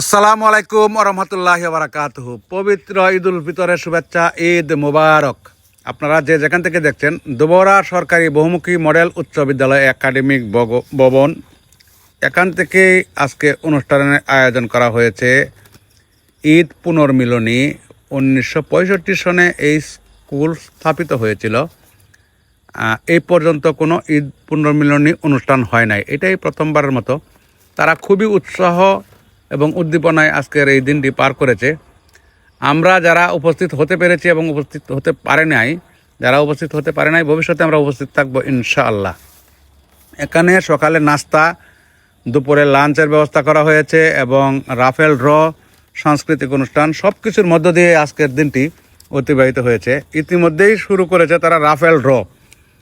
আসসালামু আলাইকুম রহমতুল্লাহ বারাকাতুহু। পবিত্র ঈদ উল ফিতরের শুভেচ্ছা, ঈদ মুবারক। আপনারা যে যেখান থেকে দেখছেন, দুবরা সরকারি বহুমুখী মডেল উচ্চ বিদ্যালয় একাডেমিক ভবন। এখান থেকে আজকে অনুষ্ঠানের আয়োজন করা হয়েছে ঈদ পুনর্মিলনী। উনিশশো পঁয়ষট্টি সনে এই স্কুল স্থাপিত হয়েছিল। এই পর্যন্ত কোনো ঈদ পুনর্মিলনী অনুষ্ঠান হয় নাই। এটাই প্রথমবারের মতো। তারা খুবই উৎসাহ এবং উদ্দীপনায় আজকের এই দিনটি পার করেছে। আমরা যারা উপস্থিত হতে পেরেছি এবং উপস্থিত হতে পারে নাই, যারা উপস্থিত হতে পারে নাই, ভবিষ্যতে আমরা উপস্থিত থাকব ইনশাআল্লাহ। এখানে সকালে নাস্তা, দুপুরে লাঞ্চের ব্যবস্থা করা হয়েছে এবং রাফেল ড্র, সাংস্কৃতিক অনুষ্ঠান সব কিছুর মধ্য দিয়ে আজকের দিনটি অতিবাহিত হয়েছে। ইতিমধ্যেই শুরু করেছে তারা রাফেল ড্র।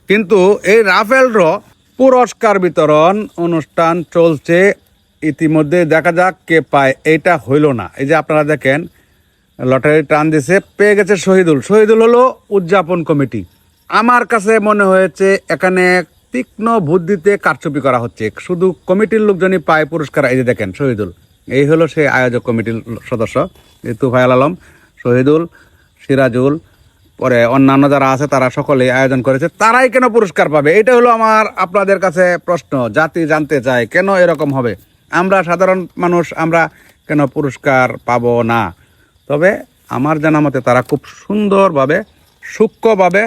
কিন্তু এই রাফেল ড্র পুরস্কার বিতরণ অনুষ্ঠান চলছে ইতিমধ্যে দেখা যাক কে পায়। এইটা হইল না। এই যে আপনারা দেখেন, লটারি টান দিছে, পেয়ে গেছে শহীদুল। শহীদুল হলো উদযাপন কমিটি। আমার কাছে মনে হয়েছে এখানে তীক্ষ্ণ বুদ্ধিতে কারচুপি করা হচ্ছে। শুধু কমিটির লোকজনই পায় পুরস্কার। এই যে দেখেন, শহীদুল। এই হলো সেই আয়োজক কমিটির সদস্য এই তুফাইল আলম, শহীদুল, সিরাজুল, পরে অন্যান্য যারা আছে, তারা সকলেই আয়োজন করেছে। তারাই কেন পুরস্কার পাবে? এটা হলো আমার আপনাদের কাছে প্রশ্ন। জাতি জানতে চায়, কেন এরকম হবে? আমরা সাধারণ মানুষ, আমরা কেন পুরস্কার পাবো না? তবে আমার জানা মতে তারা খুব সুন্দরভাবে, সূক্ষ্মভাবে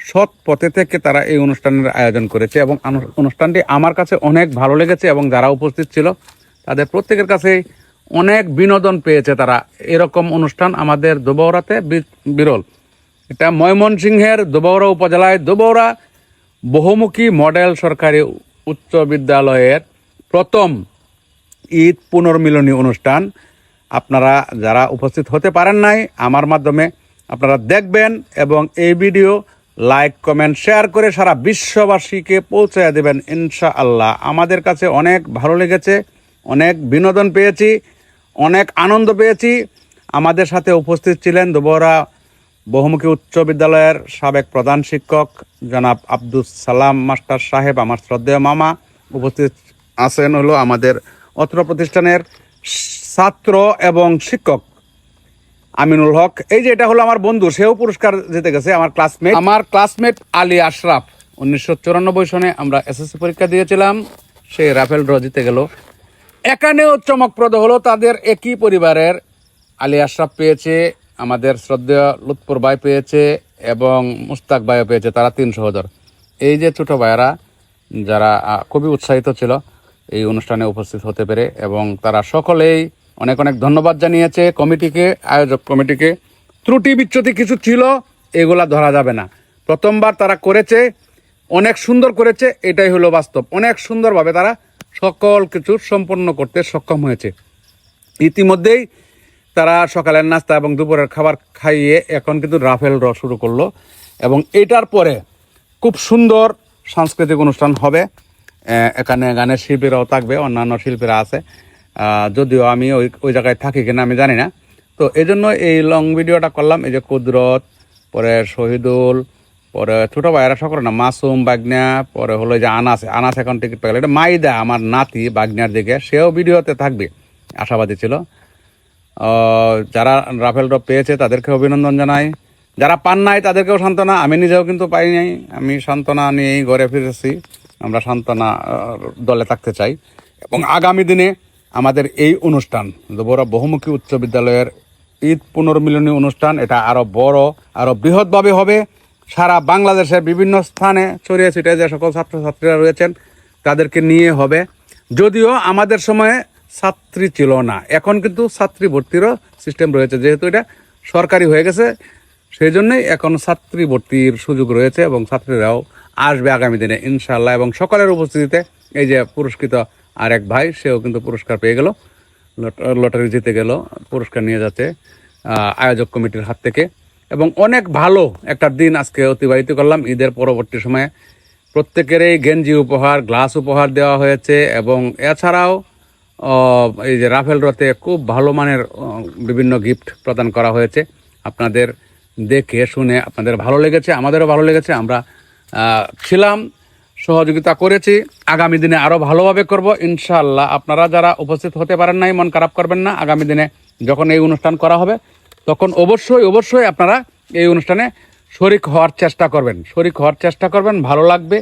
সৎ পথে থেকে তারা এই অনুষ্ঠানের আয়োজন করেছে এবং অনুষ্ঠানটি আমার কাছে অনেক ভালো লেগেছে এবং যারা উপস্থিত ছিল তাদের প্রত্যেকের কাছেই অনেক বিনোদন পেয়েছে তারা। এরকম অনুষ্ঠান আমাদের দুবৌরাতে বিরল। এটা ময়মনসিংহের দুবৌরা উপজেলায় দুবৌরা বহুমুখী মডেল সরকারি উচ্চ বিদ্যালয়ের প্রথম ঈদ পুনর্মিলনী অনুষ্ঠান আপনারা যারা উপস্থিত হতে পারেন নাই, আমার মাধ্যমে আপনারা দেখবেন এবং এই ভিডিও লাইক, কমেন্ট, শেয়ার করে সারা বিশ্ববাসীকে পৌঁছে দেবেন ইনশা আল্লাহ আমাদের কাছে অনেক ভালো লেগেছে, অনেক বিনোদন পেয়েছি, অনেক আনন্দ পেয়েছি। আমাদের সাথে উপস্থিত ছিলেন দুবরা বহুমুখী উচ্চ বিদ্যালয়ের সাবেক প্রধান শিক্ষক জনাব আব্দুস সালাম মাস্টার সাহেব, আমার শ্রদ্ধেয় মামা। উপস্থিত আছেন হলো আমাদের অত্র প্রতিষ্ঠানের ছাত্র এবং শিক্ষক আমিনুল হক। এই যে এটা হলো আমার বন্ধু, সেও পুরস্কার জিতে গেছে, আমার ক্লাসমেট আমার ক্লাসমেট আলী আশরাফ। উনিশশো চুরানব্বই সনে আমরা এসএসসি পরীক্ষা দিয়েছিলাম, সে রাফেল ড্র জিতে গেল। এখানেও চমকপ্রদ হলো, তাদের একই পরিবারের আলী আশরাফ পেয়েছে, আমাদের শ্রদ্ধেয় লুৎপুর ভাই পেয়েছে এবং মুস্তাক ভাইও পেয়েছে, তারা তিন সহোদর। এই যে ছোট ভাইয়েরা, যারা খুবই উৎসাহিত ছিল এই অনুষ্ঠানে উপস্থিত হতে পেরে এবং তারা সকলেই অনেক অনেক ধন্যবাদ জানিয়েছে। কমিটিকে, আয়োজক কমিটিকে। ত্রুটি বিচ্যুতি কিছু ছিল, এগুলা ধরা যাবে না। প্রথমবার তারা করেছে, অনেক সুন্দর করেছে, এটাই হলো বাস্তব। অনেক সুন্দরভাবে তারা সকল কিছু সম্পন্ন করতে সক্ষম হয়েছে। ইতিমধ্যেই তারা সকালের নাস্তা এবং দুপুরের খাবার খাইয়ে এখন কিন্তু রাফেল র শুরু করল এবং এটার পরে খুব সুন্দর সাংস্কৃতিক অনুষ্ঠান হবে। এখানে গানের শিল্পীরাও থাকবে, অন্যান্য শিল্পীরা আছে। যদিও আমি ওই ওই জায়গায় থাকি কিনা আমি জানি না। তো এই জন্য এই লং ভিডিওটা করলাম, এই যে কুদরত, পরে শহীদুল, পরে ছোটো ভাইয়েরা সকলে না, মাসুম, বাগনা, পরে হলো যে আনাস আনাস এখন টিকিট পেয়ে গেল। এটা মাইদা, আমার নাতি বাগনার দিকে, সেও ভিডিওতে থাকবে, আশাবাদী ছিল। যারা রাফেল ড্রপ পেয়েছে, তাদেরকে অভিনন্দন জানাই। যারা পান নাই, তাদেরকেও সান্ত্বনা, আমি নিজেও কিন্তু পাই নাই। আমি সান্ত্বনা নিয়েই ঘরে ফিরেছি। আমরা সান্ত্বনা দলে থাকতে চাই। এবং আগামী দিনে আমাদের এই অনুষ্ঠান বড় বহুমুখী উচ্চ বিদ্যালয়ের ঈদ পুনর্মিলনী অনুষ্ঠান, এটা আরও বড় আরও বৃহৎভাবে হবে। সারা বাংলাদেশের বিভিন্ন স্থানে ছড়িয়ে ছিটিয়ে যে সকল ছাত্রছাত্রীরা রয়েছেন, তাদেরকে নিয়ে হবে। যদিও আমাদের সময়ে ছাত্রী ছিল না, এখন কিন্তু ছাত্রী ভর্তিরও সিস্টেম রয়েছে, যেহেতু এটা সরকারি হয়ে গেছে। সেই জন্যই এখন ছাত্রী ভর্তির সুযোগ রয়েছে এবং ছাত্রীরাও আসবে আগামী দিনে ইনশাল্লাহ এবং সকলের উপস্থিতিতে এই যে পুরস্কৃত আরেক ভাই, সেও কিন্তু পুরস্কার পেয়ে গেল। লটারি জিতে গেল, পুরস্কার নিয়ে যাচ্ছে আয়োজক কমিটির হাত থেকে। এবং অনেক ভালো একটা দিন আজকে অতিবাহিত করলাম। ঈদের পরবর্তী সময়ে প্রত্যেকেরই গেঞ্জি উপহার, গ্লাস উপহার দেওয়া হয়েছে। এবং এছাড়াও এই যে রাফেল রথে খুব ভালো মানের বিভিন্ন গিফট প্রদান করা হয়েছে। আপনাদের দেখে শুনে আপনাদের ভালো লেগেছে, আমাদেরও ভালো লেগেছে। আমরা ছিলাম সহযোগিতা করেছি। আগামী দিনে আরও ভালোভাবে করব। ইনশাআল্লাহ আপনারা যারা উপস্থিত হতে পারেন নাই, মন খারাপ করবেন না। আগামী দিনে যখন এই অনুষ্ঠান করা হবে, তখন অবশ্যই অবশ্যই আপনারা এই অনুষ্ঠানে শরিক হওয়ার চেষ্টা করবেন। শরিক হওয়ার চেষ্টা করবেন, ভালো লাগবে।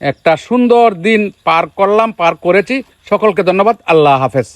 একটা সুন্দর দিন পার করলাম, পার করেছি। সকলকে ধন্যবাদ। আল্লাহ হাফেজ।